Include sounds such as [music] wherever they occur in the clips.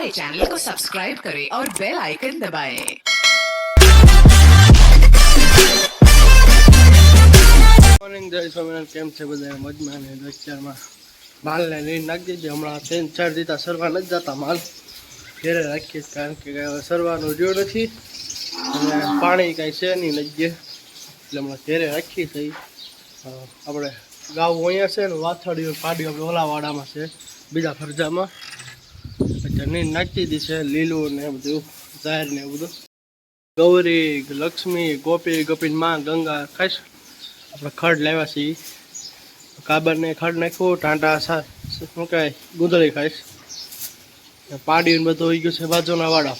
हमारे चैनल को सब्सक्राइब करें और बेल आइकन दबाएं। મોર્નિંગ જય સ્વામિનારાયણ કેમ છે બધા મજમાં ને અત્યારમાં માલને લઈને નાખી દીધી હમણાં ત્રણ ચાર દીધા સરવા નથી જતા માલ ઘેરે રાખીએ છીએ કારણ કે હવે સરવાનું રહ્યો નથી અને પાણી કાંઈ છે નહીં લઈએ એટલે હમણાં ઘેરે રાખીએ છીએ અ, આપણે ગાવું અહીંયા છે ને વાથડીઓ પાડી આપણે ઓલાવાડામાં છે બીજા ફરજામાં નીંદ નાખી દીધી છે લીલું ને બધું ઝાર ને બધું. ગૌરી, લક્ષ્મી, ગોપી, ગોપીનમાં ગંગા ખાઈશ આપણે ખડ લેવા છીએ. કાબરને ખડ નાખ્યું, ટાંટા શું કહેવાય, ગુંદળી ખાઈશ ને પાડીને બધું હોઈ ગયું છે બાજુના વાડા.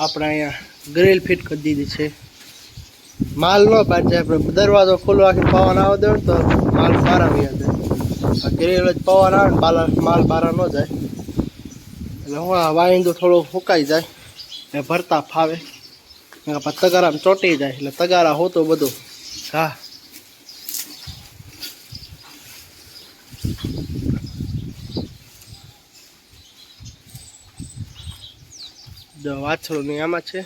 આપણે અહીંયા ગ્રીલ ફિટ કરી દીધી છે. માલ ન પાડે, આપણે દરવાજો ખુલ્લો રાખીને પવન આવે દે તો માલ સારા આવી જાય ગ્રીલ જ પવન આવે ને માલ બહાર ન જાય. એટલે હું આ વાઈંદો થોડો ફૂંકાઈ જાય. ને ભરતા ફાવે. તગારામાં ચોંટી જાય. એટલે તગારા હોતો બધો હા જો વાછરો ની આમાં છે.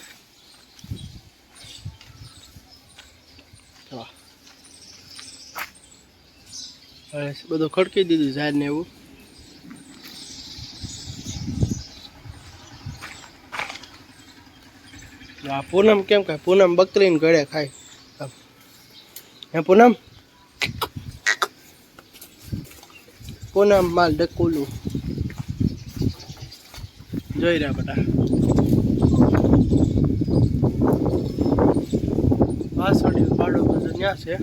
બધું ખડકી દીધું ઝાડ ને એવું. આ પૂનમ કેમ ખાય પૂનમ બકરીને ગળે ખાય. હે પૂનમ? પૂનમ માલ ડકોલું. જોઈ રહ્યા બધા. વાસળી પાડો બધું ત્યાં છે.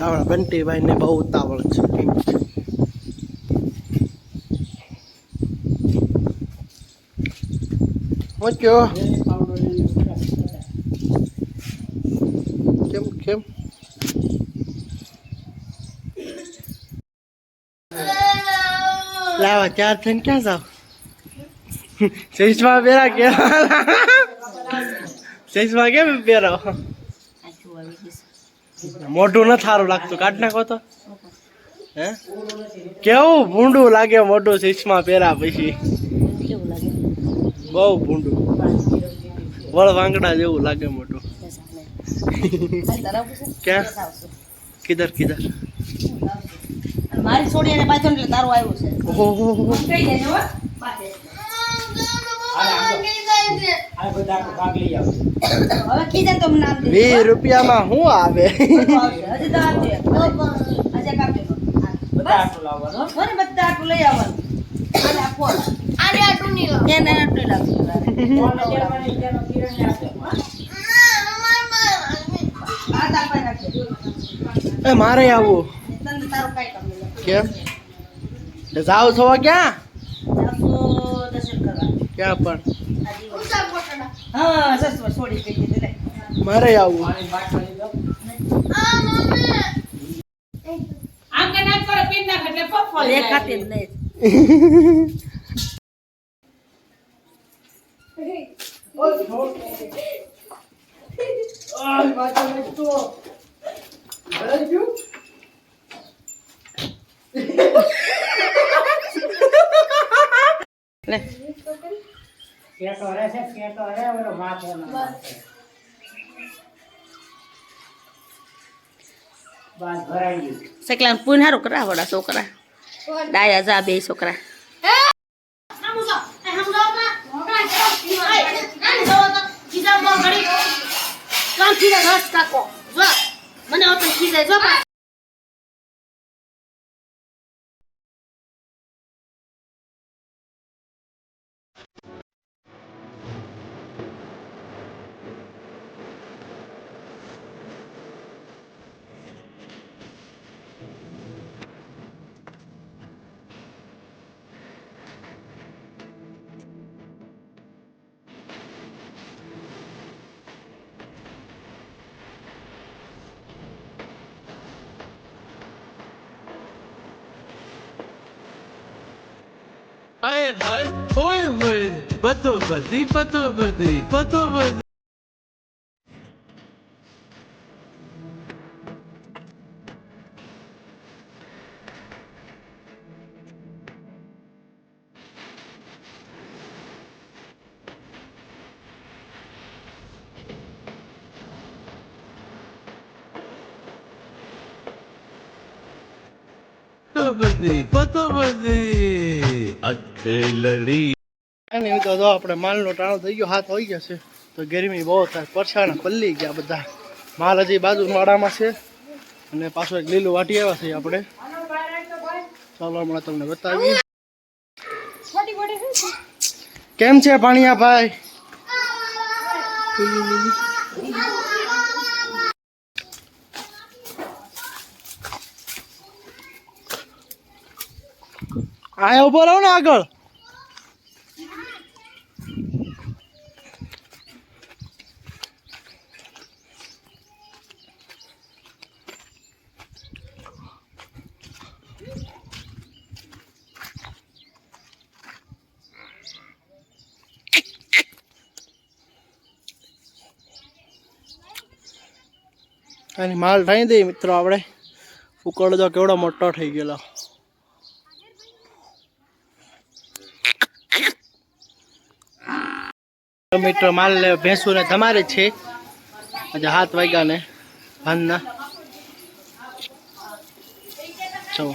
આપણા બંટીભાઈ ને બહુ ઉતાવળ છે. મૂક્યો કેમ કેમ લાવા ચાર થઈને ક્યાં જાવ ચશ્મા પહેરા કેવા ચશ્મા કેમ પહેરાવ મોઢું ન સારું લાગતું. કાઢ નાખો તો. હે? કેવું ભૂંડું લાગે મોઢું ચશ્મા પહેરા પછી? બહુ ભૂંડું. વળ વાંગડા જેવું લાગે મોટું. ક્યાં? કિધર કિધર. મારી છોડી અને પાછો એટલે તારું આવ્યું છે ઓહો કઈ જાય દે વીસ રૂપિયામાં શું આવે બધા આટલું લઈ આવવાનું. આટલું નહીં એને [laughs] એ મારે આવું. તને તારું કાંઈ કામ? નહીં જાવ છો ક્યાં? ક્યાં પણ? આ દિવસ. ઊંચા પોતાના. હા સસમાં છોડી કહી દીધી લે મારે આવું [laughs] આ મમ્મી. આમ કે ના કરે પીન નાખે એટલે ફફળ જાય. દેખાતી જ નહીં લે sekalian pun haru kerah wala sokra daya za be sokra આમ ઊંચા. એ આમ જાઓ ના. મોટા છે. એ, આને જાઓ તો. ખીજા બહુ ઘડી. કામ રસ કાકો. જો. મને હવે ખીરે જો Ай, ай, ой, ой, подумай, подумай, подумай. Подумай, подумай. અને તો જો આપણે માલનો ટાણો થઈ ગયો, હાથ હોઈ ગયા છે તો ગરમી બહુ થાય. પરછાણા પલ્લી ગયા બધા. માલ હજી બાજુ વાડામાં છે. અને પાછું એક લીલું વાટી આવ્યા છે આપણે. ચાલો હમણાં તમને બતાવીએ. કેમ છે પાણીયા ભાઈ આયા ઊભો રહો ને આગળ. અને માલ થઈ દે મિત્રો આપણે. ઉકળજો કેવડો મોટો થઈ ગયેલો. મિત્રો માલ ભેંસું ને તમારે છે. આજે હાથ વાગ્યા ને ભાનના ચલો